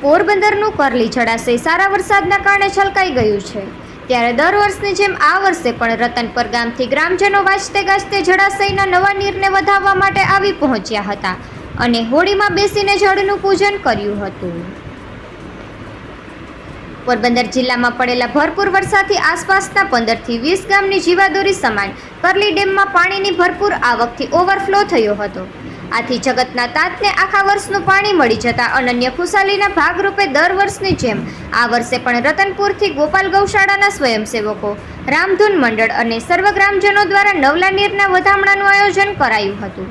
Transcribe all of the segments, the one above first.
પોરબંદરનું કરલી જળાશય સારા વરસાદના કારણે છલકાઈ ગયું છે. ત્યારે દર વર્ષની જેમ આ વર્ષે પણ રતનપર ગામથી ગ્રામજનો વાંચતે ગાજતે જળાશયના નવા નીરને વધાવવા માટે આવી પહોંચ્યા હતા અને હોળીમાં બેસીને જળનું પૂજન કર્યું હતું. પોરબંદર જિલ્લામાં પડેલા ભરપૂર વરસાદથી આસપાસના પંદરથી વીસ ગામની જીવાદોરી સમાન કરલી ડેમમાં પાણીની ભરપૂર આવકથી ઓવરફ્લો થયો હતો. આથી જગતના તાતને આખા વર્ષનું પાણી મળી જતા અનન્ય ખુશાલીના ભાગરૂપે દર વર્ષની જેમ આ વર્ષે પણ રતનપુરથી ગોપાલ ગૌશાળાના સ્વયંસેવકો, રામધૂન મંડળ અને સર્વ ગ્રામજનો દ્વારા નવલા નીરના વધામણાનું આયોજન કરાયું હતું.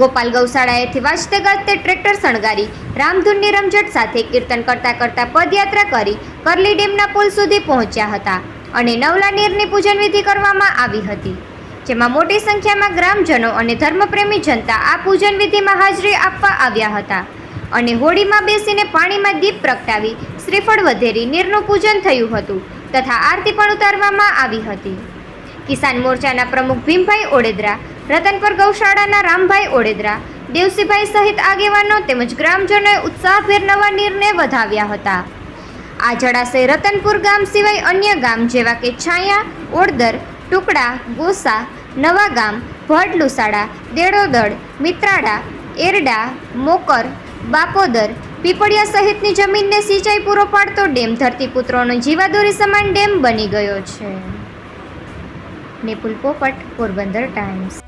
ગોપાલ ગૌશાળાએથી વાજતે ગાજતે ટ્રેક્ટર શણગારી, રામધૂનની રમઝટ સાથે કીર્તન કરતા કરતા પદયાત્રા કરી કરલી ડેમના પુલ સુધી પહોંચ્યા હતા અને નવલા નીરની પૂજન વિધિ કરવામાં આવી હતી. જેમાં મોટી સંખ્યામાં ગ્રામજનો અને ધર્મપ્રેમી જનતા આ પૂજન વિધિમાં હાજરી આપવા આવ્યા હતા. અને હોળીમાં બેસીને પાણીમાં દીપ પ્રગટાવી શ્રીફળ વધેરી નીરનું પૂજન થયું હતું તથા આરતી પણ ઉતારવામાં આવી હતી. કિસાન મોરચાના પ્રમુખ ભીમભાઈ ઓડેદરા, રતનપર ગૌશાળાના રામભાઈ ઓડેદરા, દેવસીભાઈ સહિત આગેવાનો તેમજ ગ્રામજનોએ ઉત્સાહભેર નવા નીરને વધાવ્યા હતા. આ જળાશય રતનપુર ગામ સિવાય અન્ય ગામ જેવા કે છાયા ઓડદર ટુકડા, ગોસા નવા ગામ ભટ લુસાડા દેડોદળ મિત્રાડા, એરડા, મોકર બાપોદર પીપળિયા સહિતની જમીનને સિંચાઈ પૂરો પાડતો ડેમ ધરતીપુત્રોનો જીવાદોરી સમાન ડેમ બની ગયો છે. નિપુલ પોપટ, પોરબંદર ટાઈમ્સ.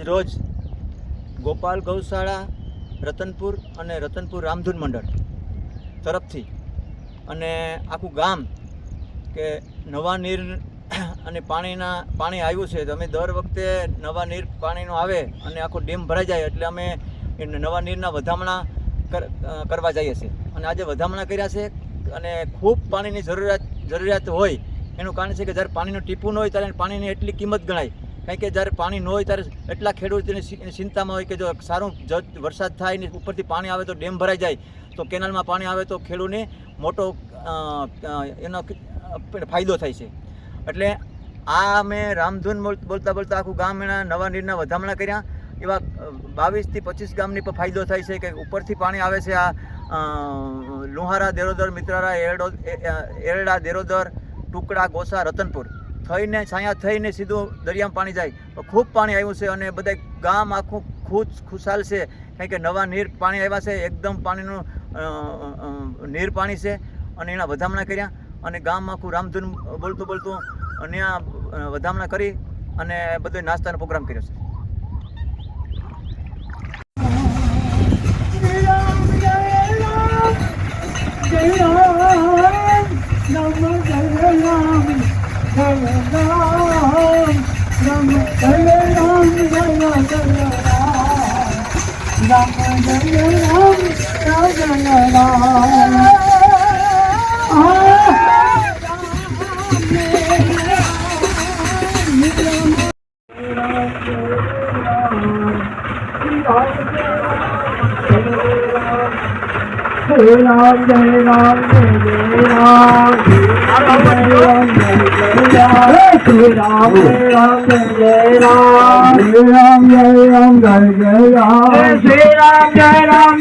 રોજ ગોપાલ ગૌશાળા, રતનપુર અને રતનપુર રામધૂન મંડળ તરફથી અને આખું ગામ કે નવા નીર અને પાણીના, પાણી આવ્યું છે. તો અમે દર વખતે નવા નીર પાણીનો આવે અને આખો ડેમ ભરાઈ જાય એટલે અમે નવા નીરના વધામણા કર- કરવા જઈએ છીએ. અને આજે વધામણા કર્યા છે અને ખૂબ પાણીની જરૂરિયાત જરૂરિયાત હોય. એનું કારણ છે કે જ્યારે પાણીનું ટીપું ન હોય ત્યારે પાણીની એટલી કિંમત ગણાય. કારણ કે જ્યારે પાણી ન હોય ત્યારે એટલા ખેડૂત એની ચિ- એની ચિંતામાં હોય કે જો સારું વરસાદ થાય ને ઉપરથી પાણી આવે તો ડેમ ભરાઈ જાય, તો કેનાલમાં પાણી આવે તો ખેડૂતને મોટો એનો ફાયદો થાય છે. એટલે આ અમે રામધૂન બોલ- બોલતા બોલતા આખું ગામ એના નવા નીરના વધામણા કર્યા. એવા બાવીસથી પચીસ ગામની પણ ફાયદો થાય છે કે ઉપરથી પાણી આવે છે આ લુહારા, દેરોદર, મિત્રારા, એરડો એરડા, દેરોદર, ટુકડા, ગોસા, રતનપુર. થઈને છાયા થઈને સીધું દરિયામાં પાણી જાય. ખૂબ પાણી આવ્યું છે અને બધા ગામ આખું ખુશ ખુશાલ છે. કારણ કે નવા નીર પાણી આવ્યા છે, એકદમ પાણીનું નીર પાણી છે અને એના વધામણા કર્યા અને ગામ આખું રામધૂન બોલતું બોલતું અને વધામણા કરી અને બધો નાસ્તાનો પ્રોગ્રામ કર્યો છે. Oh, Jai Ram, Jai Ram.